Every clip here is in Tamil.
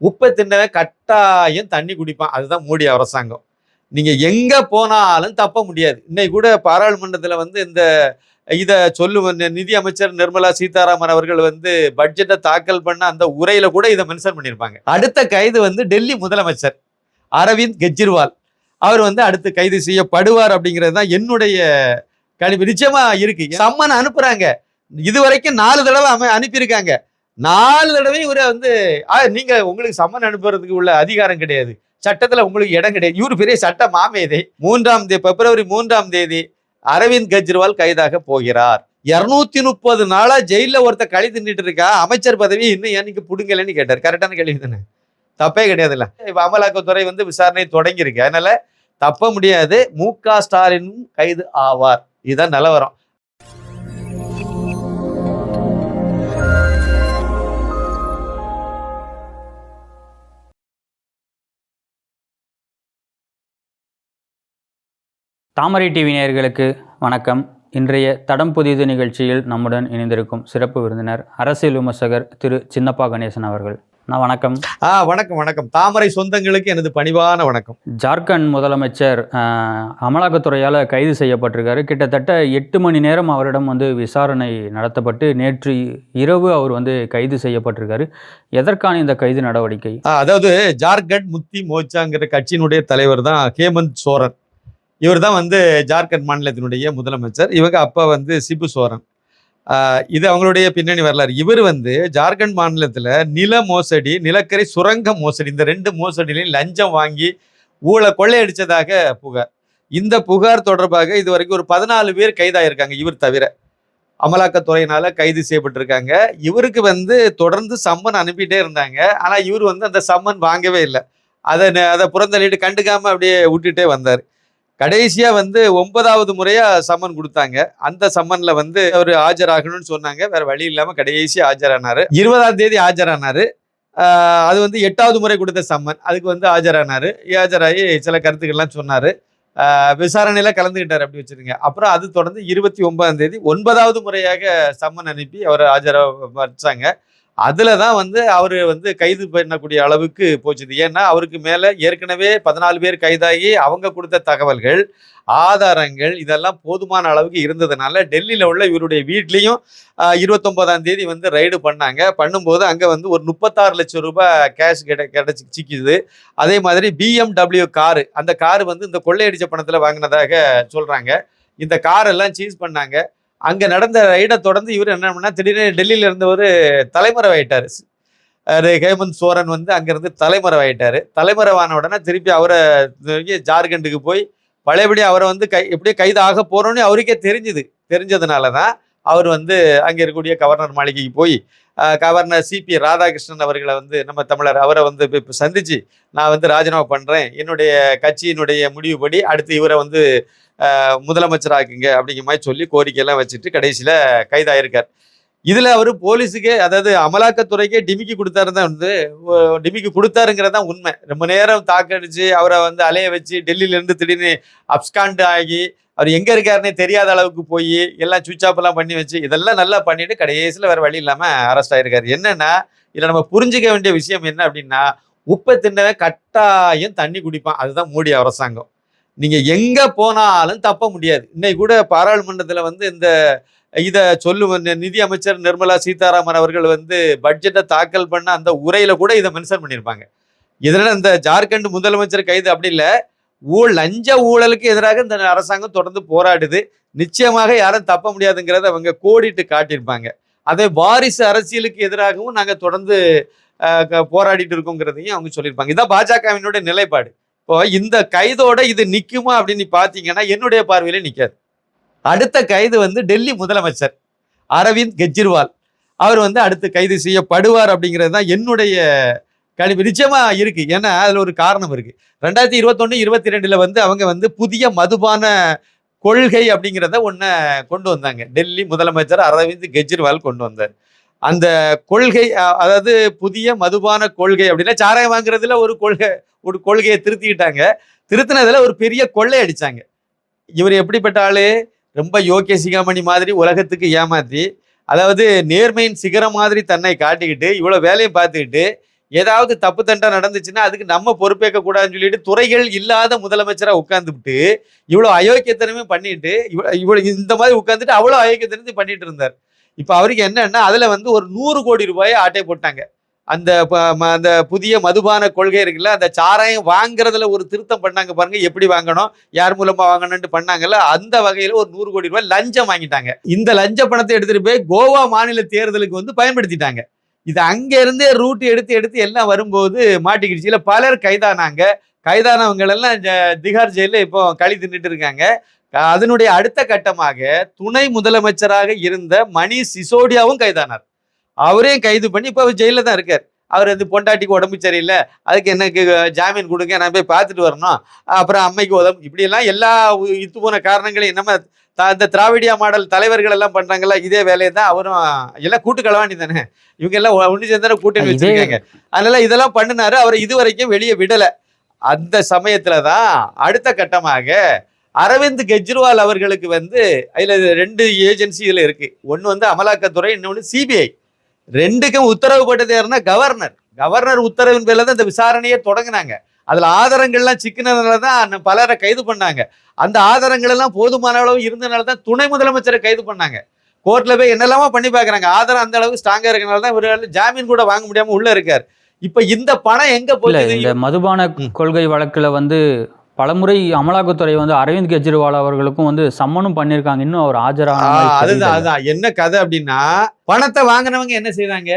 உப்பை தின்னவன் கட்டாயம் தண்ணி குடிப்பான். அதுதான் மோடி அரசாங்கம். நீங்கள் எங்கே போனாலும் தப்ப முடியாது. இன்னைக்கு கூட பாராளுமன்றத்தில் வந்து இந்த இதை சொல்லுவ நிதி அமைச்சர் நிர்மலா சீதாராமன் அவர்கள் வந்து பட்ஜெட்டை தாக்கல் பண்ண அந்த உரையில கூட இதை மென்ஷன் பண்ணியிருப்பாங்க. அடுத்த கைது வந்து டெல்லி முதலமைச்சர் அரவிந்த் கெஜ்ரிவால். அவர் வந்து அடுத்து கைது செய்யப்படுவார் அப்படிங்கிறது தான் என்னுடைய கணிப்பு. நிச்சயமா இருக்கு. சம்மன் அனுப்புறாங்க. இதுவரைக்கும் நாலு தடவை அமை அனுப்பியிருக்காங்க. நாலு தடவை இவரை வந்து நீங்க உங்களுக்கு சம்மன் அனுப்புறதுக்கு உள்ள அதிகாரம் கிடையாது. சட்டத்துல உங்களுக்கு இடம் கிடையாது. இவரு பெரிய சட்ட மாமேதை. மூன்றாம் தேதி பிப்ரவரி மூன்றாம் தேதி அரவிந்த் கெஜ்ரிவால் கைதாக போகிறார். இருநூத்தி முப்பது நாளா ஜெயில ஒருத்த கழி தின்னுட்டு இருக்கா? அமைச்சர் பதவி இன்னும் ஏன் நீங்க புடுங்கலன்னு கேட்டார். கரெக்டான கேள்வி தானே? தப்பே கிடையாதுல்ல. இப்ப அமலாக்கத்துறை வந்து விசாரணை தொடங்கியிருக்கு. அதனால தப்ப முடியாது. மு க ஸ்டாலினும் கைது ஆவார். இதுதான் நிலவரம். தாமரை டிவி நேயர்களுக்கு வணக்கம். இன்றைய தடம் புதிது நிகழ்ச்சியில் நம்முடன் இணைந்திருக்கும் சிறப்பு விருந்தினர் அரசியல் விமர்சகர் திரு சின்னப்பா கணேசன் அவர்கள். நான் வணக்கம். ஆ வணக்கம் வணக்கம். தாமரை சொந்தங்களுக்கு எனது பணிவான வணக்கம். ஜார்க்கண்ட் முதலமைச்சர் அமலாக்கத்துறையால் கைது செய்யப்பட்டிருக்காரு. கிட்டத்தட்ட எட்டு மணி நேரம் அவரிடம் வந்து விசாரணை நடத்தப்பட்டு நேற்று இரவு அவர் வந்து கைது செய்யப்பட்டிருக்காரு. எதற்கான இந்த கைது நடவடிக்கை? அதாவது ஜார்க்கண்ட் முக்தி மோர்ச்சாங்கிற கட்சியினுடைய தலைவர் தான் ஹேமந்த் சோரன். இவர் தான் வந்து ஜார்க்கண்ட் மாநிலத்தினுடைய முதலமைச்சர். இவங்க அப்பா வந்து சிபு சோரன். இது அவங்களுடைய பின்னணி வரலாறு. இவர் வந்து ஜார்க்கண்ட் மாநிலத்தில் நில மோசடி நிலக்கரி சுரங்க மோசடி இந்த ரெண்டு மோசடியிலையும் லஞ்சம் வாங்கி ஊழ கொள்ளையடிச்சதாக புகார். இந்த புகார் தொடர்பாக இது வரைக்கும் ஒரு பதினாலு பேர் கைதாயிருக்காங்க இவர் தவிர. அமலாக்கத்துறையினால கைது செய்யப்பட்டிருக்காங்க. இவருக்கு வந்து தொடர்ந்து சம்மன் அனுப்பிட்டே இருந்தாங்க. ஆனால் இவர் வந்து அந்த சம்மன் வாங்கவே இல்லை. அதை ந- அதை புறந்தள்ளிட்டு கண்டுக்காமல் அப்படியே விட்டுட்டே வந்தார். கடைசியா வந்து ஒன்பதாவது முறையா சம்மன் கொடுத்தாங்க. அந்த சம்மன்ல வந்து அவர் ஆஜராகணும்னு சொன்னாங்க. வேற வழி இல்லாம கடைசியா ஆஜரானாரு. இருபதாம் தேதி ஆஜரானாரு. அது வந்து எட்டாவது முறை கொடுத்த சம்மன். அதுக்கு வந்து ஆஜரானாரு. ஆஜராகி சில கருத்துக்கள்லாம் சொன்னாரு. விசாரணையில கலந்துக்கிட்டாரு அப்படி வச்சிருங்க. அப்புறம் அது தொடர்ந்து இருபத்தி ஒன்பதாம் தேதி ஒன்பதாவது முறையாக சம்மன் அனுப்பி அவரை ஆஜர வச்சாங்க. அதில் தான் வந்து அவர் வந்து கைது பண்ணக்கூடிய அளவுக்கு போச்சுது. ஏன்னா அவருக்கு மேலே ஏற்கனவே பதினாலு பேர் கைதாகி அவங்க கொடுத்த தகவல்கள் ஆதாரங்கள் இதெல்லாம் போதுமான அளவுக்கு இருந்ததுனால டெல்லியில் உள்ள இவருடைய வீட்லேயும் இருபத்தொம்போதாம் தேதி வந்து ரைடு பண்ணாங்க. பண்ணும்போது அங்கே வந்து ஒரு முப்பத்தாறு லட்சம் ரூபாய் கேஷ் கிடை கிடச்சி சிக்கிது. அதே மாதிரி பிஎம்டபிள்யூ காரு அந்த காரு வந்து இந்த கொள்ளையடிச்ச பணத்தில் வாங்கினதாக சொல்கிறாங்க இந்த காரெல்லாம் சீஸ் பண்ணாங்க. அங்க நடந்த ரைடை தொடர்ந்து இவர் என்ன பண்ணா திடீர்னு டெல்லியில இருந்தவர் தலைமறைவாயிட்டாரு. அது ஹேமந்த் சோரன் வந்து அங்கேருந்து தலைமறைவாயிட்டாரு. தலைமறைவான உடனே திருப்பி அவரை ஜார்க்கண்டுக்கு போய் பழையபடி அவரை வந்து கை எப்படியே கைது ஆக போறோன்னு அவருக்கே தெரிஞ்சுது. தெரிஞ்சதுனால தான் அவர் வந்து அங்கே இருக்கக்கூடிய கவர்னர் மாளிகைக்கு போய் கவர்னர் சிபி ராதாகிருஷ்ணன் அவர்களை வந்து நம்ம தமிழர் அவரை வந்து இப்போ சந்திச்சு நான் வந்து ராஜினாமா பண்ணுறேன் என்னுடைய கட்சியினுடைய முடிவுபடி அடுத்து இவரை வந்து முதலமைச்சராக்குங்க அப்படிங்கிற மாதிரி சொல்லி கோரிக்கையெல்லாம் வச்சுட்டு கடைசியில் கைதாயிருக்கார். இதில் அவர் போலீஸுக்கே அதாவது அமலாக்கத்துறைக்கே டிமிக்கி கொடுத்தாரு தான் வந்து டிமிக்கி கொடுத்தாருங்கிறது தான் உண்மை. ரொம்ப நேரம் தாக்கடிச்சு அவரை வந்து அலைய வச்சு டெல்லியிலேருந்து திடீர்னு அப்ஸ்காண்ட் ஆகி அவர் எங்க இருக்காருன்னே தெரியாத அளவுக்கு போய் எல்லாம் சுவிச் ஆஃப்லாம் எல்லாம் பண்ணி வச்சு இதெல்லாம் நல்லா பண்ணிட்டு கடைசியில் வேற வழி இல்லாம அரெஸ்ட் ஆயிருக்காரு. என்னன்னா இதுல நம்ம புரிஞ்சுக்க வேண்டிய விஷயம் என்ன அப்படின்னா உப்பை தின்னவன் கட்டாயம் தண்ணி குடிப்பான். அதுதான் மோடி அரசாங்கம். நீங்க எங்க போனாலும் தப்ப முடியாது. இன்னைக்கு கூட பாராளுமன்றத்துல வந்து இந்த இதை சொல்லு நிதி அமைச்சர் நிர்மலா சீதாராமன் அவர்கள் வந்து பட்ஜெட்டை தாக்கல் பண்ண அந்த உரையில கூட இதை மென்ஷன் பண்ணியிருப்பாங்க இதனால இந்த ஜார்க்கண்ட் முதலமைச்சர் கைது அப்படி இல்லை. ஊ லஞ்ச ஊழலுக்கு எதிராக இந்த அரசாங்கம் தொடர்ந்து போராடுது. நிச்சயமாக யாரும் தப்ப முடியாதுங்கிறத அவங்க கோடிட்டு காட்டியிருப்பாங்க. அதே வாரிசு அரசியலுக்கு எதிராகவும் நாங்கள் தொடர்ந்து போராடிட்டு இருக்கோங்கிறதையும் அவங்க சொல்லியிருப்பாங்க. இதான் பாஜகவினுடைய நிலைப்பாடு. இப்போ இந்த கைதோட இது நிற்குமா அப்படின்னு பார்த்தீங்கன்னா என்னுடைய பார்வையில நிற்காது அடுத்த கைது வந்து டெல்லி முதலமைச்சர் அரவிந்த் கெஜ்ரிவால். அவர் வந்து அடுத்து கைது செய்யப்படுவார் அப்படிங்கிறது தான் என்னுடைய கணிப்பு நிச்சயமா இருக்கு. ஏன்னா அதுல ஒரு காரணம் இருக்கு. ரெண்டாயிரத்தி இருபத்தொன்னு இருபத்தி ரெண்டுல வந்து அவங்க வந்து புதிய மதுபான கொள்கை அப்படிங்கிறத ஒன்றை கொண்டு வந்தாங்க. டெல்லி முதலமைச்சர் அரவிந்த் கெஜ்ரிவால் கொண்டு வந்தார். அந்த கொள்கை அதாவது புதிய மதுபான கொள்கை அப்படின்னா சாராயம் வாங்குறதுல ஒரு கொள்கை ஒரு கொள்கையை திருத்திக்கிட்டாங்க திருத்தினதுல ஒரு பெரிய கொள்ளை அடிச்சாங்க. இவர் எப்படிப்பட்ட ஆளு? ரொம்ப யோக்கிய சிகாமணி மாதிரி உலகத்துக்கு ஏமாத்தி அதாவது நேர்மையின் சிகரம் மாதிரி தன்னை காட்டிக்கிட்டு இவ்வளவு வேலையை பார்த்துக்கிட்டு ஏதாவது தப்பு தண்டா நடந்துச்சுன்னா அதுக்கு நம்ம பொறுப்பேற்க கூடாதுன்னு சொல்லிட்டு துறைகள் இல்லாத முதலமைச்சரா உட்கார்ந்துட்டு இவ்வளவு அயோக்கியத்தனமே பண்ணிட்டு இவ்வளவு இந்த மாதிரி உட்கார்ந்துட்டு அவ்வளவு அயோக்கியத்தனத்தை பண்ணிட்டு இருந்தார். இப்ப அவருக்கு என்னன்னா அதுல வந்து ஒரு நூறு கோடி ரூபாயை ஆட்டை போட்டாங்க. அந்த ப- ம- அந்த புதிய மதுபான கொள்கை இருக்குல்ல அந்த சாராயம் வாங்குறதுல ஒரு திருத்தம் பண்ணாங்க பாருங்க எப்படி வாங்கணும் யார் மூலமா வாங்கணும்னு பண்ணாங்கல்ல அந்த வகையில ஒரு நூறு கோடி ரூபாய் லஞ்சம் வாங்கிட்டாங்க. இந்த லஞ்ச பணத்தை எடுத்துட்டு போய் கோவா மாநில தேர்தலுக்கு வந்து பயன்படுத்திட்டாங்க. இது அங்கேருந்தே ரூட் எடுத்து எடுத்து எல்லாம் வரும்போது மாட்டிக்கிடுச்சு. இல்லை பலர் கைதானாங்க. கைதானவங்களெல்லாம் ஜ- திகார் ஜெயிலில் இப்போ களி தின்னுட்டு இருக்காங்க. அதனுடைய அடுத்த கட்டமாக துணை முதலமைச்சராக இருந்த மணி சிசோடியாவும் கைதானார். அவரையும் கைது பண்ணி இப்போ அவர் ஜெயிலில் தான் இருக்கார். அவர் வந்து பொண்டாட்டிக்கு உடம்பு சரியில்லை. அதுக்கு எனக்கு ஜாமீன் கொடுங்க நான் போய் பார்த்துட்டு வரணும். அப்புறம் அம்மைக்கு உதவும். இப்படியெல்லாம் எல்லா உ- இத்து போன காரணங்களையும் நம்ம இந்த திராவிடியா மாடல் தலைவர்கள் எல்லாம் பண்றாங்கல்ல இதே வேலையை தான் அவரும் எல்லாம் கூட்டு களவாணி தானே? இவங்க எல்லாம் ஒன்று சேர்ந்தான கூட்டணி வச்சிருக்காங்க. அதனால இதெல்லாம் பண்ணினாரு அவர் இது வரைக்கும் வெளியே விடல. அந்த சமயத்துல தான் அடுத்த கட்டமாக அரவிந்த் கெஜ்ரிவால் அவர்களுக்கு வந்து அதுல ரெண்டு ஏஜென்சி இதுல இருக்கு. ஒன்னு வந்து அமலாக்கத்துறை இன்னொன்னு சிபிஐ. ரெண்டுக்கும் உத்தரவு போட்டது யாருன்னா கவர்னர். கவர்னர் உத்தரவின் பேர்ல தான் இந்த விசாரணையே தொடங்கினாங்க. அதுல ஆதாரங்கள்லாம் சிக்கினதுனால தான் பலரை கைது பண்ணாங்க. அந்த ஆதாரங்கள் எல்லாம் போதுமான அளவு இருந்தனால தான் துணை முதலமைச்சரை கைது பண்ணாங்க. கோர்ட்ல போய் என்னெல்லாமோ பண்ணி பார்க்கறாங்க. ஆதாரம் அந்த அளவுக்கு ஸ்ட்ராங்கா இருக்கனால தான் ஒரு ஜாமீன் கூட வாங்க முடியாம உள்ள இருக்காரு. இப்ப இந்த பணம் எங்க போகுது? இந்த மதுபான. கொள்கை வழக்குல வந்து பலமுறை அமலாக்கத்துறை வந்து அரவிந்த் கெஜ்ரிவால் அவர்களுக்கும் வந்து சம்மனும் பண்ணியிருக்காங்க இன்னும் அவர் ஆஜரான ஆ, மாதிரி அதுதான். அதுதான். என்ன கதை அப்படின்னா பணத்தை வாங்கினவங்க என்ன செய்தாங்க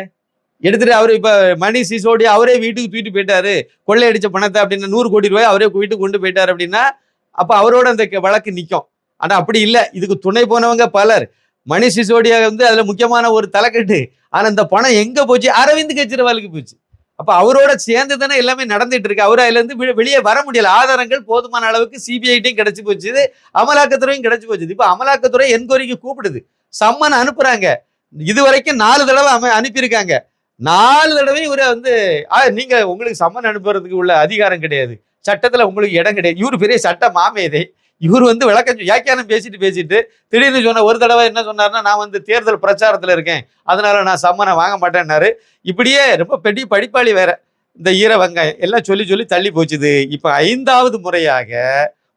எடுத்துட்டு அவரு இப்ப மணி சிசோடி அவரே வீட்டுக்கு தூக்கிட்டு போயிட்டாரு. கொள்ளையடிச்ச பணத்தை அப்படின்னு நூறு கோடி ரூபாய் அவரே வீட்டுக்கு கொண்டு போயிட்டாரு அப்படின்னா அப்ப அவரோட அந்த க- வழக்கு நிற்கும் ஆனா அப்படி இல்லை. இதுக்கு துணை போனவங்க பலர். மணி சிசோடியா வந்து அதுல முக்கியமான ஒரு தலைக்கட்டு. ஆனா இந்த பணம் எங்க போச்சு? அரவிந்த் கெஜ்ரிவாலுக்கு போச்சு. அப்ப அவரோட சேர்ந்து தானே எல்லாமே நடந்துட்டு இருக்கு. அவர் அதுல இருந்து வெளியே வர முடியல. ஆதாரங்கள் போதுமான அளவுக்கு சிபிஐட்டையும் கிடைச்சு போச்சு. அமலாக்கத்துறையும் கிடைச்சு போச்சு. இப்ப அமலாக்கத்துறை என்கொயரிக்கு கூப்பிடுது. சம்மன் அனுப்புறாங்க. இது வரைக்கும் நாலு தடவை அம அனுப்பியிருக்காங்க. நாலு தடவை இவரை வந்து ஆ, நீங்க உங்களுக்கு சம்மன் அனுப்புறதுக்கு உள்ள அதிகாரம் கிடையாது. சட்டத்துல உங்களுக்கு இடம் கிடையாது. இவரு பெரிய சட்ட மாமேதை இவர் வந்து விளக்கம் யாக்கியானம் வியாக்கியானம் பேசிட்டு பேசிட்டு திடீர்னு சொன்ன ஒரு தடவை என்ன சொன்னாருன்னா நான் வந்து தேர்தல் பிரச்சாரத்துல இருக்கேன். அதனால நான் சம்மனை வாங்க மாட்டேன்னாரு. இப்படியே ரொம்ப பெரிய படிப்பாளி வேற. இந்த ஈர வெங்காயம் எல்லாம் சொல்லி சொல்லி தள்ளி போச்சுது. இப்ப ஐந்தாவது முறையாக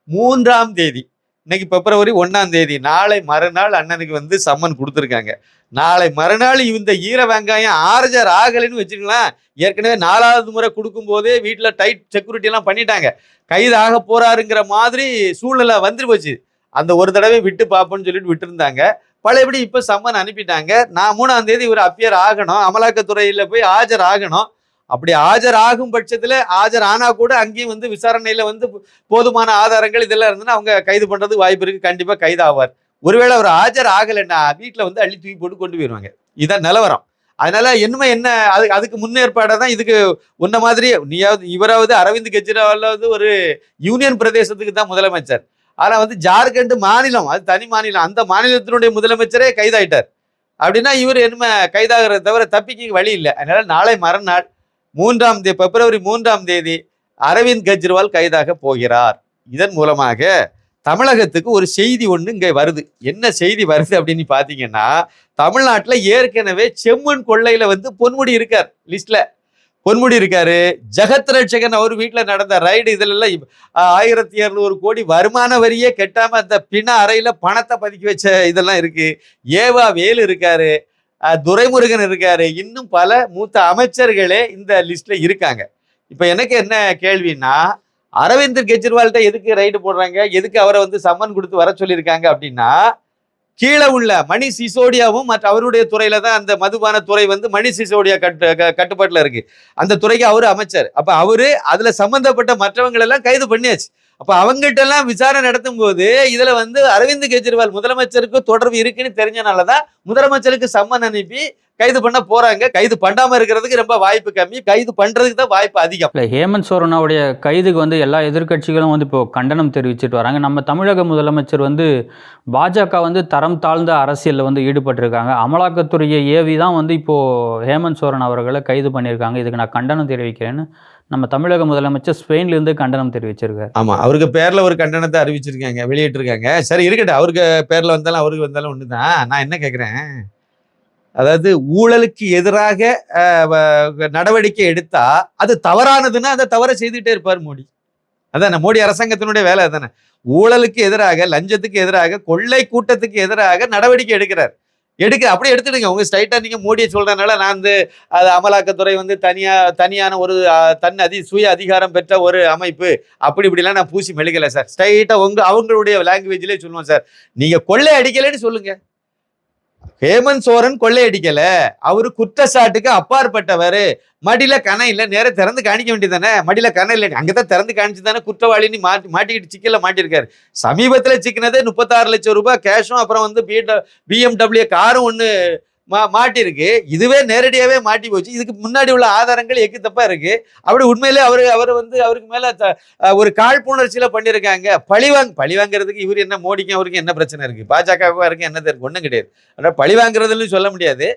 மூன்றாம் தேதி இன்னைக்கு பிப்ரவரி ஒன்றாம் தேதி நாளை மறுநாள் அண்ணனுக்கு வந்து சம்மன் கொடுத்துருக்காங்க. நாளை மறுநாள் இந்த ஈர வெங்காயம் ஆர்ஜர் ஆகலைன்னு வச்சுக்கலாம் ஏற்கனவே நாலாவது முறை கொடுக்கும் போதே வீட்டில் டைட் செக்யூரிட்டி எல்லாம் பண்ணிட்டாங்க. கைது ஆக போறாருங்கிற மாதிரி சூழ்நிலை வந்துரு போச்சு. அந்த ஒரு தடவை விட்டு பார்ப்போம்னு சொல்லிட்டு விட்டுருந்தாங்க. பழையபடி இப்போ சம்மன் அனுப்பிட்டாங்க. நான் மூணாம் தேதி இவர் அப்பியர் ஆகணும். அமலாக்கத்துறையில் போய் ஆஜர் ஆகணும். அப்படி ஆஜர் ஆகும் பட்சத்தில் ஆஜர் ஆனால் கூட அங்கேயும் வந்து விசாரணையில் வந்து போதுமான ஆதாரங்கள் இதெல்லாம் இருந்ததுன்னா அவங்க கைது பண்ணுறதுக்கு வாய்ப்பு இருக்குது கண்டிப்பாக கைது ஆவார் ஒருவேளை அவர் ஆஜர் ஆகலைன்னா வீட்டில் வந்து அள்ளி தூக்கி போட்டு கொண்டு போயிடுவாங்க இதான் நிலவரம். அதனால என்னமே என்ன அது அதுக்கு முன்னேற்பாடாக தான் இதுக்கு உன்ன மாதிரி நீயாவது இவராவது அரவிந்த் கெஜ்ரிவாலாவது ஒரு யூனியன் பிரதேசத்துக்கு தான் முதலமைச்சர். ஆனால் வந்து ஜார்க்கண்ட் மாநிலம் அது தனி மாநிலம் அந்த மாநிலத்தினுடைய முதலமைச்சரே கைதாயிட்டார். அப்படின்னா இவர் என்ன கைதாகிறத தவிர தப்பிக்க வழி இல்லை. அதனால நாளை மறுநாள் மூன்றாம் தேதி பிப்ரவரி மூன்றாம் தேதி அரவிந்த் கெஜ்ரிவால் கைதாக போகிறார். இதன் மூலமாக தமிழகத்துக்கு ஒரு செய்தி ஒன்று இங்கே வருது. என்ன செய்தி வருது அப்படின்னு பார்த்தீங்கன்னா தமிழ்நாட்டில் ஏற்கனவே செம்மன் கொள்ளையில் வந்து பொன்முடி இருக்கார் லிஸ்ட்டில் பொன்முடி இருக்காரு. ஜெகத் ரட்சகன் அவர் வீட்டில் நடந்த ரைடு இதிலெல்லாம் ஆயிரத்தி இரநூறு கோடி வருமான வரியே கெட்டாமல் அந்த பிண அறையில் பணத்தை பதுக்கி வச்ச இதெல்லாம் இருக்குது ஏவா வேலு இருக்காரு. துரைமுருகன் இருக்காரு. இன்னும் பல மூத்த அமைச்சர்களே இந்த லிஸ்ட்டில் இருக்காங்க. இப்போ எனக்கு என்ன கேள்வின்னா அரவிந்த் கெஜ்ரிவால்கிட்ட எதுக்கு ரைடு போடுறாங்க? எதுக்கு அவரை வந்து சம்மன் கொடுத்து வர சொல்லியிருக்காங்க அப்படின்னா கீழே உள்ள மணி சிசோடியாவும் மற்ற அவருடைய துறையில தான் அந்த மதுபான துறை வந்து மணி சிசோடியா கட்டு க- இருக்கு. அந்த துறைக்கு அவரு அமைச்சர். அப்ப அவரு அதுல சம்பந்தப்பட்ட மற்றவங்களெல்லாம் கைது பண்ணியாச்சு. அப்ப அவங்ககிட்ட எல்லாம் விசாரணை நடத்தும் போது இதுல வந்து அரவிந்த் கெஜ்ரிவால் முதலமைச்சருக்கு தொடர்பு இருக்குன்னு தெரிஞ்சனாலதான் முதலமைச்சருக்கு சம்மன் அனுப்பி கைது பண்ண போறாங்க. கைது பண்ணாம இருக்கிறதுக்கு ரொம்ப வாய்ப்பு கம்மி. கைது பண்றதுக்கு தான் வாய்ப்பு அதிகம். இல்லை ஹேமந்த் சோரனாவுடைய கைதுக்கு வந்து எல்லா எதிர்க்கட்சிகளும் வந்து இப்போ கண்டனம் தெரிவிச்சிட்டு வராங்க. நம்ம தமிழக முதலமைச்சர் வந்து பாஜக வந்து தரம் தாழ்ந்த அரசியலில் வந்து ஈடுபட்டிருக்காங்க. அமலாக்கத்துறையை ஏவி தான் வந்து இப்போது ஹேமந்த் சோரன் அவர்களை கைது பண்ணியிருக்காங்க. இதுக்கு நான் கண்டனம் தெரிவிக்கிறேன்னு நம்ம தமிழக முதலமைச்சர் ஸ்பெயின்லேருந்து கண்டனம் தெரிவிச்சிருக்காரு. ஆமா அவருக்கு பேர்ல ஒரு கண்டனத்தை அறிவிச்சிருக்காங்க வெளியிட்டிருக்காங்க. சரி இருக்கட்டும் அவருக்கு பேர்ல வந்தாலும் அவருக்கு வந்தாலும் ஒண்ணுதான். நான் என்ன கேக்குறேன்? அதாவது ஊழலுக்கு எதிராக வ- நடவடிக்கை எடுத்தா அது தவறானதுன்னா அதை தவற செய்துட்டே இருப்பார் மோடி. அதானே மோடி அரசாங்கத்தினுடைய வேலை அதானே. ஊழலுக்கு எதிராக லஞ்சத்துக்கு எதிராக கொள்ளை கூட்டத்துக்கு எதிராக நடவடிக்கை எடுக்கிறார். எடுக்க அப்படியே எடுத்துடுங்க. உங்க ஸ்ட்ரைட்டா நீங்க மோடியை சொல்றதுனால நான் வந்து அது அமலாக்கத்துறை வந்து தனியா தனியான ஒரு தன் அதி சுய அதிகாரம் பெற்ற ஒரு அமைப்பு. அப்படி இப்படிலாம் நான் பூசி மெழுகலை சார் ஸ்ட்ரைட்டா உங்க அவங்களுடைய லாங்குவேஜ்லேயே சொல்லுவோம் சார் நீங்க கொள்ளை அடிக்கலைன்னு சொல்லுங்க. ஹேமந்த் சோரன் கொள்ளையடிக்கல. அவரு குற்றச்சாட்டுக்கு அப்பாற்பட்டவர். மடியில கணை இல்ல நேரம் திறந்து காணிக்க வேண்டியதானே மடியில கணை இல்லை அங்கதான் திறந்து காணிச்சு தானே குற்றவாளின்னு மாட்டி மாட்டிக்கிட்டு சிக்கல மாட்டியிருக்காரு சமீபத்துல சிக்கினதே முப்பத்தாறு லட்சம் ரூபாய் கேஷும் அப்புறம் வந்து பிஎம்டபிள்யூ காரும் ஒன்று மா மாட்டிருக்கு. இதுவே நேரடியாகவே மாட்டி போச்சு. இதுக்கு முன்னாடி உள்ள ஆதாரங்கள் எக்கு தப்பா இருக்கு. அப்படி உண்மையிலே அவரு அவர் வந்து அவருக்கு மேல த- ஒரு காழ்ப்புணர்ச்சியில பண்ணியிருக்காங்க பழிவாங்க பழி வாங்குறதுக்கு இவர் என்ன மோடிக்கும் அவருக்கு என்ன பிரச்சனை இருக்கு? பாஜகவுக்கும் இருக்கு என்ன இருக்கு ஒன்றும் கிடையாது. ஆனால் பழி வாங்குறதுன்னு சொல்ல முடியாது.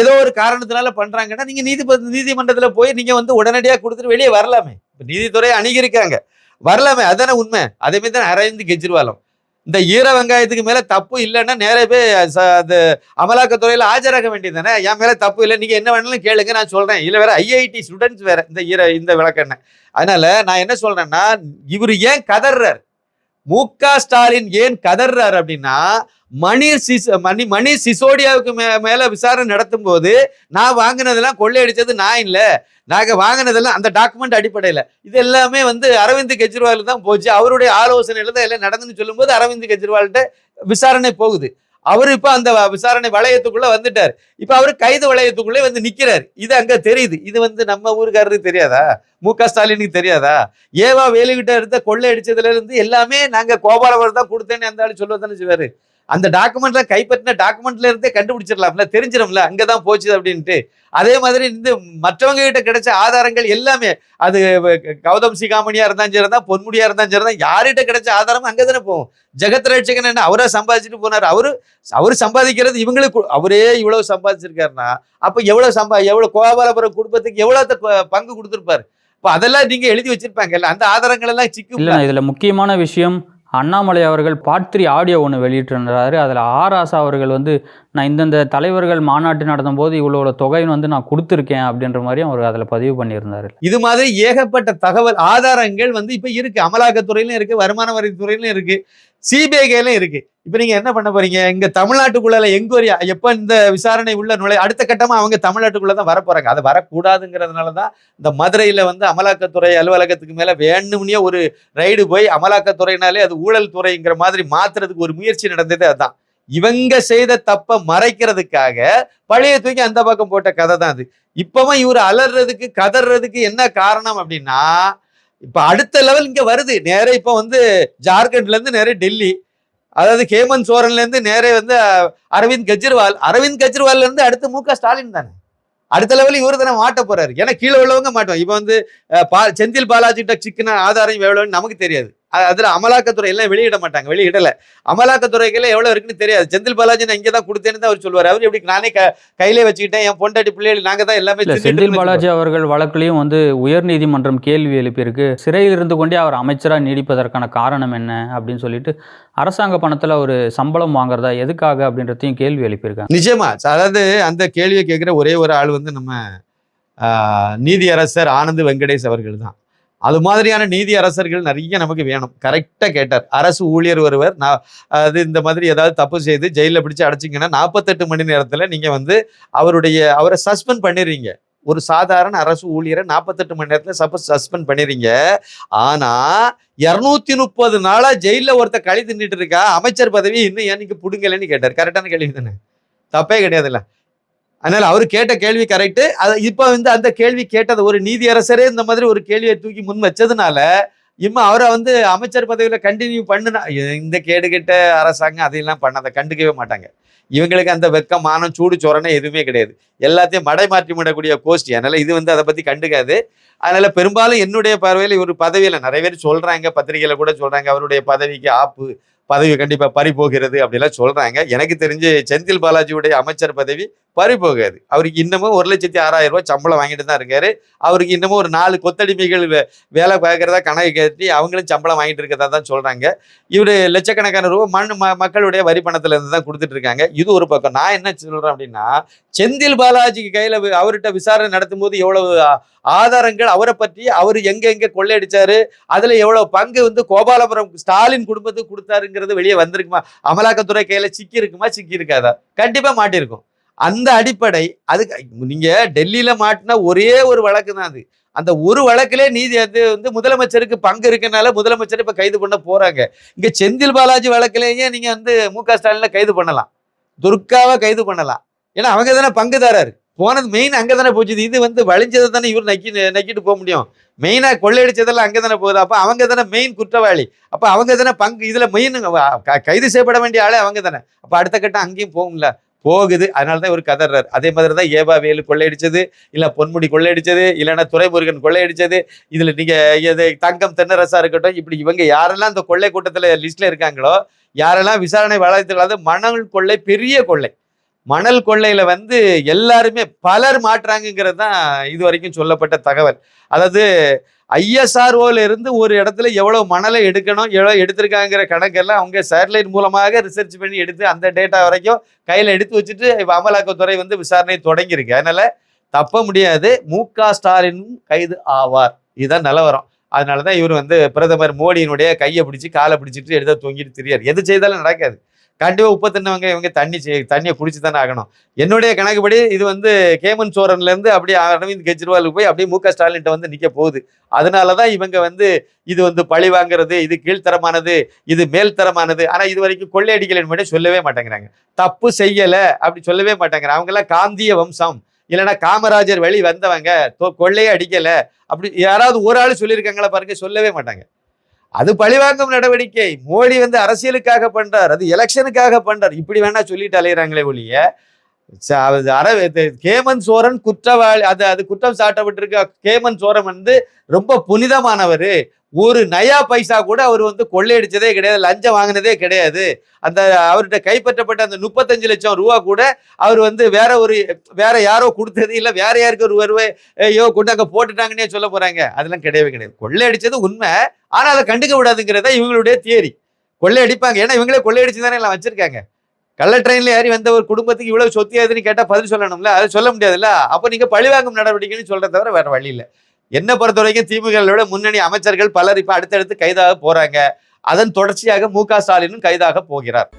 ஏதோ ஒரு காரணத்தினால பண்றாங்கன்னா நீங்க நீதிபதி நீதிமன்றத்தில் போய் நீங்க வந்து உடனடியாக கொடுத்துட்டு வெளியே வரலாமே. இப்போ நீதித்துறையை அணுகியிருக்காங்க வரலாமே. அதானே உண்மை. அதே மாதிரி தான் அரவிந்த் கெஜ்ரிவாலும். இந்த ஈர வெங்காயத்துக்கு மேல தப்பு இல்லைன்னா நேரே போய் ச- அது அமலாக்கத்துறையில் ஆஜராக வேண்டியது தானே என் மேலே தப்பு இல்லை. நீங்கள் என்ன வேணாலும் கேளுங்க நான் சொல்கிறேன் இல்லை வேறு ஐஐடி ஸ்டூடெண்ட்ஸ் வேறு இந்த ஈர இந்த விளக்கெண்ணெய். அதனால் நான் என்ன சொல்கிறேன்னா இவர் ஏன் கதர்றார்? மு க ஸ்டாலின் ஏன் கதர்றார் அப்படின்னா மணீர் சிஸ் மணி மணி சிசோடியாவுக்கு மே மேல விசாரணை நடத்தும் போது நான் வாங்கினதெல்லாம் கொள்ளையடிச்சது நான் இல்லை. நாங்கள் வாங்கினதெல்லாம் அந்த டாக்குமெண்ட் அடிப்படையில். இது எல்லாமே வந்து அரவிந்த் கெஜ்ரிவால் தான் போச்சு. அவருடைய ஆலோசனையில் தான் எல்லாம் நடந்துன்னு சொல்லும்போது அரவிந்த் கெஜ்ரிவால்கிட்ட விசாரணை போகுது. அவர் இப்போ அந்த விசாரணை வளையத்துக்குள்ள வந்துட்டார். இப்போ அவர் கைது வளையத்துக்குள்ளே வந்து நிற்கிறார் இது அங்கே தெரியுது. இது வந்து நம்ம ஊருக்காரருக்கு தெரியாதா? மு க. ஸ்டாலினுக்கு தெரியாதா? ஏவா வேலுகிட்ட இருந்த கொள்ளை அடித்ததுலேருந்து எல்லாமே நாங்கள் கோபாலவர் தான் கொடுத்தேன்னு அந்த ஆளு சொல்லுவதானே செய்வார். அந்த டாக்குமெண்ட்ல கைப்பற்றின டாக்குமெண்ட்ல இருந்தே கண்டுபிடிச்சிடலாம்ல தெரிஞ்சிடும்ல அங்கதான் போச்சு அப்படின்ட்டு. அதே மாதிரி இந்த மற்றவங்க கிட்ட கிடைச்ச ஆதாரங்கள் எல்லாமே அது கௌதம் சிகாமணியா இருந்தாலும் சரி தான் பொன்முடியா இருந்தாலும் சரி தான் யார்கிட்ட கிடைச்ச ஆதாரம் அங்கதானே போகும். ஜெகத் ரட்சகன் என்ன அவரே சம்பாதிச்சுட்டு போனார். அவரு அவரு சம்பாதிக்கிறது இவங்களுக்கு அவரே இவ்வளவு சம்பாதிச்சிருக்காருன்னா அப்ப எவ்வளவு சம்பா எவ்வளவு கோபாலபுரம் குடும்பத்துக்கு எவ்வளவு பங்கு கொடுத்துருப்பாரு. இப்ப அதெல்லாம் நீங்க எழுதி வச்சிருப்பாங்கல்ல அந்த ஆதாரங்கள் எல்லாம் சிக்கும் இல்லை இதுல முக்கியமான விஷயம் அண்ணாமலை அவர்கள் பார்ட் த்ரீ ஆடியோ ஒன்று வெளியிட்டிருந்தாரு. அதில் ஆர் ஆசா அவர்கள் வந்து நான் இந்தந்த தலைவர்கள் மாநாட்டு நடத்தும்போது இவ்வளோ இவ்வளோ தொகைன்னு வந்து நான் கொடுத்துருக்கேன் அப்படின்ற மாதிரியும் அவர் அதில் பதிவு பண்ணியிருந்தார். இது மாதிரி ஏகப்பட்ட தகவல் ஆதாரங்கள் வந்து இப்போ இருக்குது அமலாக்கத்துறையிலும் இருக்குது வருமான வரித்துறையிலும் இருக்குது சிபிஐகையிலும் இருக்குது இப்ப நீங்க என்ன பண்ண போறீங்க? இங்க தமிழ்நாட்டுக்குள்ள எங்கோரி எப்ப இந்த விசாரணை உள்ள நுழை அடுத்த கட்டமா அவங்க தமிழ்நாட்டுக்குள்ள தான் வர போறாங்க. அது வரக்கூடாதுங்கிறதுனால தான் இந்த மதுரையில வந்து அமலாக்கத்துறை அலுவலகத்துக்கு மேல வேணும்னே ஒரு ரைடு போய் அமலாக்கத்துறையினாலே அது ஊழல் துறைங்கிற மாதிரி மாத்துறதுக்கு ஒரு முயற்சி நடந்ததே அதுதான் இவங்க செய்த தப்ப மறைக்கிறதுக்காக பழைய தூக்கி அந்த பக்கம் போட்ட கதை தான் அது. இப்பவும் இவர் அலறதுக்கு கதறதுக்கு என்ன காரணம் அப்படின்னா இப்ப அடுத்த லெவல் இங்க வருது. நேர இப்ப வந்து ஜார்க்கண்ட்ல இருந்து நேர டெல்லி. அதாவது ஹேமந்த் சோரன்ல இருந்து நேரே வந்து அரவிந்த் கெஜ்ரிவால் அரவிந்த் கெஜ்ரிவால்ல இருந்து அடுத்து மு ஸ்டாலின் தானே? அடுத்த லெவலில் இவரு தானே மாட்ட போறாரு. ஏன்னா கீழே உள்ளவங்க மாட்டோம் இப்ப வந்து பா செந்தில் பாலாஜி கிட்ட ஆதாரம் எவ்வளவுன்னு நமக்கு தெரியாது. அதுல அமலாக்கத்துறை எல்லாம் வெளியிட மாட்டாங்க வெளியிடல. அமலாக்கத்துறைகள் எவ்வளவு இருக்குன்னு தெரியாது. செந்தில் பாலாஜி நான் இங்கே தான் கொடுத்தேன்னு தான் அவர் சொல்லுவார். அவர் எப்படி நானே க கையிலே வச்சுக்கிட்டேன் என் பொண்டாட்டி பிள்ளைகள் நாங்க தான் எல்லாமே செந்தில் பாலாஜி அவர்கள் வழக்குலையும் வந்து உயர்நீதிமன்றம் கேள்வி எழுப்பியிருக்கு. சிறையில் இருந்து கொண்டே அவர் அமைச்சராக நீடிப்பதற்கான காரணம் என்ன அப்படின்னு சொல்லிட்டு அரசாங்க பணத்தில் ஒரு சம்பளம் வாங்குறதா எதுக்காக அப்படின்றதையும் கேள்வி எழுப்பியிருக்காங்க. நிச்சயமா அதாவது அந்த கேள்வியை கேட்குற ஒரே ஒரு ஆள் வந்து நம்ம ஆஹ், நீதியரசர் ஆனந்த் வெங்கடேஷ் அவர்கள் தான் அது மாதிரியான நீதி அரசர்கள் நிறைய நமக்கு வேணும். கரெக்டாக கேட்டார். அரசு ஊழியர் ஒருவர் நான் அது இந்த மாதிரி ஏதாவது தப்பு செய்து ஜெயிலில் பிடிச்சு அடைச்சிங்கன்னா நாற்பத்தெட்டு மணி நேரத்தில் நீங்கள் வந்து அவருடைய அவரை சஸ்பெண்ட் பண்ணிடுறீங்க. ஒரு சாதாரண அரசு ஊழியரை நாற்பத்தெட்டு மணி நேரத்தில் சப்போஸ் சஸ்பெண்ட் பண்ணிடுறீங்க. ஆனால் இரநூத்தி முப்பது நாளாக ஜெயிலில் ஒருத்த கழி தின்னுட்டு இருக்கா? அமைச்சர் பதவி இன்னும் ஏன் நீங்கள் புடுங்கலைன்னு கேட்டார். கரெக்டான கேள்வி தானே? தப்பே கிடையாதுல்ல. அதனால அவர் கேட்ட கேள்வி கரெக்ட் அது இப்போ வந்து அந்த கேள்வி கேட்டது ஒரு நீதியரசரே இந்த மாதிரி ஒரு கேள்வியை தூக்கி முன் வச்சதுனால இம்மா அவரை வந்து அமைச்சர் பதவியில் கண்டினியூ பண்ணுனா இந்த கேடு கெட்ட அரசாங்கம் அதையெல்லாம் பண்ணாத கண்டுக்கவே மாட்டாங்க. இவங்களுக்கு அந்த வெக்கம் மானம் சூடு சொரணை எதுவுமே கிடையாது. எல்லாத்தையும் மடை மாற்றி விடக்கூடிய கோஷ்டி. அதனால் இது வந்து அதை பற்றி கண்டுக்காது. அதனால் பெரும்பாலும் என்னுடைய பார்வையில் இவர் பதவியில் நிறைய பேர் சொல்கிறாங்க பத்திரிகையில் கூட சொல்கிறாங்க அவருடைய பதவிக்கு ஆப்பு பதவி கண்டிப்பாக பறி போகிறது அப்படிலாம் சொல்கிறாங்க எனக்கு தெரிஞ்சு செந்தில் பாலாஜியுடைய அமைச்சர் பதவி பறி போகாது. அவருக்கு இன்னமும் ஒரு லட்சத்தி ஆறாயிரம் ரூபாய் சம்பளம் வாங்கிட்டு தான் இருக்காரு. அவருக்கு இன்னமும் ஒரு நாலு கொத்தடிமைகள் வே- வேலை பார்க்கறதா கணக்கு கட்டி அவங்களும் சம்பளம் வாங்கிட்டு இருக்கதா தான் சொல்றாங்க. இவரு லட்சக்கணக்கான ரூபாய் மண் ம- மக்களுடைய வரி பணத்துல இருந்து தான் கொடுத்துட்டு இருக்காங்க. இது ஒரு பக்கம். நான் என்ன சொல்றேன் அப்படின்னா செந்தில் பாலாஜிக்கு கையில அவர்கிட்ட விசாரணை நடத்தும் போது எவ்வளவு ஆதாரங்கள் அவரை பற்றி அவர் எங்க எங்க கொள்ளையடிச்சாரு அதுல எவ்வளவு பங்கு வந்து கோபாலபுரம் ஸ்டாலின் குடும்பத்துக்கு கொடுத்தாருங்கிறது வெளியே வந்திருக்குமா? அமலாக்கத்துறை கையில சிக்கி இருக்குமா? சிக்கி இருக்காதா? கண்டிப்பா மாட்டிருக்கும் அந்த அடிப்படை அதுக்கு நீங்க டெல்லியில மாட்டின ஒரே ஒரு வழக்கு தான் அது. அந்த ஒரு வழக்கிலே நீதி அது வந்து முதலமைச்சருக்கு பங்கு இருக்கனால முதலமைச்சர் இப்ப கைது பண்ண போறாங்க. இங்க செந்தில் பாலாஜி வழக்கிலேயே நீங்க வந்து மு க ஸ்டாலினை கைது பண்ணலாம். துர்காவை கைது பண்ணலாம். ஏன்னா அவங்க தானே பங்குதாரர். போனது மெயின் அங்கே தானே போச்சுது. இது வந்து வழிஞ்சதை தானே இவர் நக்கி நக்கிட்டு போக முடியும். மெயினாக கொள்ளையடிச்சதெல்லாம் அங்கே தானே போகுது. அப்போ அவங்க தானே மெயின் குற்றவாளி. அப்போ அவங்க தானே பங்கு இதில் மெயின் கைது செய்யப்பட வேண்டிய ஆளே அவங்க தானே. அப்போ அடுத்த கட்டம் அங்கேயும் போகும்ல. போகுது. அதனால தான் இவர் கதறாரு அதே மாதிரி தான் ஏபா வேலு கொள்ளையடிச்சது இல்லை பொன்முடி கொள்ளையடிச்சது இல்லைன்னா துரைமுருகன் கொள்ளையடிச்சது. இதில் நீங்கள் இது தங்கம் தென்னரசா இருக்கட்டும் இப்படி இவங்க யாரெல்லாம் இந்த கொள்ளை கூட்டத்தில் லிஸ்ட்டில் இருக்காங்களோ யாரெல்லாம் விசாரணை வளர்த்துக்கலாத மணல் கொள்ளை பெரிய கொள்ளை. மணல் கொள்ளையில வந்து எல்லாருமே பலர் மாட்டுறாங்கங்கிறது தான் இது வரைக்கும் சொல்லப்பட்ட தகவல். அதாவது ஐஎஸ்ஆர்ஓல இருந்து ஒரு இடத்துல எவ்வளவு மணலை எடுக்கணும் எவ்வளவு எடுத்திருக்காங்கிற கணக்கெல்லாம் அவங்க சேட்டலைட் மூலமாக ரிசர்ச் பண்ணி எடுத்து அந்த டேட்டா வரைக்கும் கையில எடுத்து வச்சுட்டு இப்போ அமலாக்கத்துறை வந்து விசாரணை தொடங்கியிருக்கு. அதனால தப்ப முடியாது. மு க ஸ்டாலினும் கைது ஆவார். இதுதான் நிலவரம். அதனாலதான் இவர் வந்து பிரதமர் மோடியினுடைய கையை பிடிச்சி காலை பிடிச்சிட்டு எடுத்து தொங்கிட்டு தெரியாது எது செய்தாலும் நடக்காது. கண்டிப்பாக உப்பு தின்னவங்க இவங்க தண்ணி தண்ணியை குடிச்சு தானே ஆகணும். என்னுடைய கணக்குப்படி இது வந்து கேமன் சோரன்லேருந்து அப்படியே அரவிந்த் கெஜ்ரிவாலுக்கு போய் அப்படியே மு க ஸ்டாலின்ட்ட வந்து நிற்க போகுது. அதனால தான் இவங்க வந்து இது வந்து பழி வாங்குறது இது கீழ்த்தரமானது இது மேல்தரமானது. ஆனால் இது வரைக்கும் கொள்ளையடிக்கலன்னு மட்டும் சொல்லவே மாட்டேங்கிறாங்க. தப்பு செய்யலை அப்படி சொல்லவே மாட்டேங்கிறாங்க. அவங்கெல்லாம் காந்திய வம்சம். இல்லைன்னா காமராஜர் வழி வந்தவங்க. கொள்ளையே அடிக்கலை. அப்படி யாராவது ஒரு ஆள் சொல்லியிருக்காங்களா பாருங்க சொல்லவே மாட்டாங்க. அது பழிவாங்கும் நடவடிக்கை. மோடி வந்து அரசியலுக்காக பண்றார். அது எலெக்ஷனுக்காக பண்றார். இப்படி வேணா சொல்லிட்டு அலையிறாங்களே ஒழிய அர கேமன் சோரன் குற்றவாளி அது அது குற்றம் சாட்டப்பட்டிருக்க கேமன் சோரன் வந்து ரொம்ப புனிதமானவர். ஒரு நயா பைசா கூட அவர் வந்து கொள்ளையடிச்சதே கிடையாது லஞ்சம் வாங்கினதே கிடையாது. அந்த அவர்கிட்ட கைப்பற்றப்பட்ட அந்த முப்பத்தஞ்சு லட்சம் ரூபா கூட அவர் வந்து வேற ஒரு வேற யாரோ கொடுத்தது இல்லை வேற யாருக்கு ஒரு வருவே ஐயோ கொண்டு அங்கே போட்டுட்டாங்கன்னே சொல்ல போறாங்க. அதெல்லாம் கிடையவே கிடையாது. கொள்ளையடிச்சது உண்மை ஆனால் அதை கண்டுக்க விடாதுங்கிறத இவங்களுடைய தியரி. கொள்ளையடிப்பாங்க. ஏன்னா இவங்களே கொள்ளையடிச்சு தானே எல்லாம் வச்சிருக்காங்க. கள்ள ட்ரெயின்ல ஏறி வந்த ஒரு குடும்பத்துக்கு இவ்வளவு சொத்து ஏதுன்னு கேட்டா பதில் சொல்லணும்ல? அது சொல்ல முடியாதுல்ல? அப்ப நீங்க பழிவாங்கும் நடவடிக்கைன்னு சொல்றத தவிர வேற வழி இல்லை. என்ன பொறுத்த வரைக்கும் திமுகவோட முன்னணி அமைச்சர்கள் பலர் இப்ப அடுத்தடுத்து கைதாக போறாங்க. அதன் தொடர்ச்சியாக மு க ஸ்டாலினும் கைதாக போகிறார்.